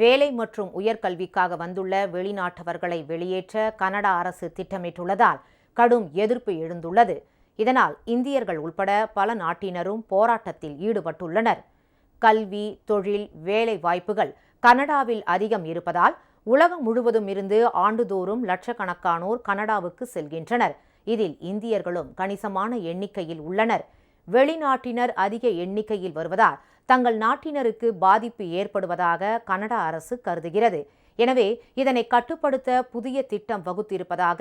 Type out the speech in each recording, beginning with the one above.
வேலை மற்றும் உயர்கல்விக்காக வந்துள்ள வெளிநாட்டவர்களை வெளியேற்ற கனடா அரசு திட்டமிட்டுள்ளதால் கடும் எதிர்ப்பு எழுந்துள்ளது. இதனால் இந்தியர்கள் உள்பட பல நாட்டினரும் போராட்டத்தில் ஈடுபட்டுள்ளனர். கல்வி தொழில் வேலை வாய்ப்புகள் கனடாவில் அதிகம் இருப்பதால் உலகம் முழுவதும் இருந்து ஆண்டுதோறும் லட்சக்கணக்கானோர் கனடாவுக்கு செல்கின்றனர். இதில் இந்தியர்களும் கணிசமான எண்ணிக்கையில் உள்ளனர். வெளிநாட்டினர் அதிக எண்ணிக்கையில் வருவதால் தங்கள் நாட்டினருக்கு பாதிப்பு ஏற்படுவதாக கனடா அரசு கருதுகிறது. எனவே இதனை கட்டுப்படுத்த புதிய திட்டம் வகுத்திருப்பதாக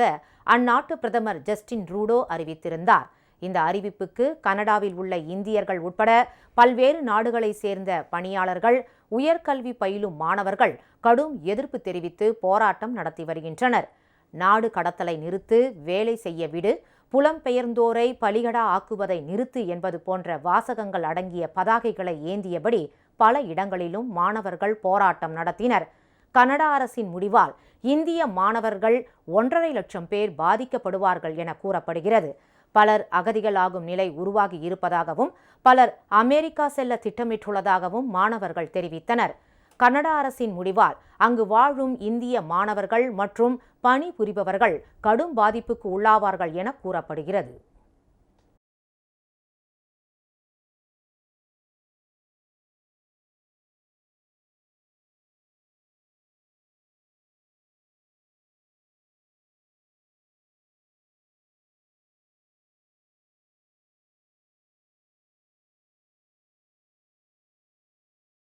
அந்நாட்டு பிரதமர் ஜஸ்டின் ரூடோ அறிவித்திருந்தார். இந்த அறிவிப்புக்கு கனடாவில் உள்ள இந்தியர்கள் உட்பட பல்வேறு நாடுகளைச் சேர்ந்த பணியாளர்கள் உயர்கல்வி பயிலும் மாணவர்கள் கடும் எதிர்ப்பு தெரிவித்து போராட்டம் நடத்தி வருகின்றனர். நாடு கடத்தலை நிறுத்து வேலை செய்ய விடு புலம்பெயர்ந்தோரை பலிகடா ஆக்குவதை நிறுத்து என்பது போன்ற வாசகங்கள் அடங்கிய பதாகைகளை ஏந்தியபடி பல இடங்களிலும் மாணவர்கள் போராட்டம் நடத்தினர். கனடா அரசின் முடிவால் இந்திய மாணவர்கள் ஒன்றரை லட்சம் பேர் பாதிக்கப்படுவார்கள் என கூறப்படுகிறது. பலர் அகதிகளாகும் நிலை உருவாகி இருப்பதாகவும் பலர் அமெரிக்கா செல்ல திட்டமிட்டுள்ளதாகவும் மாணவர்கள் தெரிவித்தனர். கனடா அரசின் முடிவால் அங்கு வாழும் இந்திய மாணவர்கள் மற்றும் பணிபுரிபவர்கள் கடும் பாதிப்புக்கு உள்ளாவார்கள் என கூறப்படுகிறது.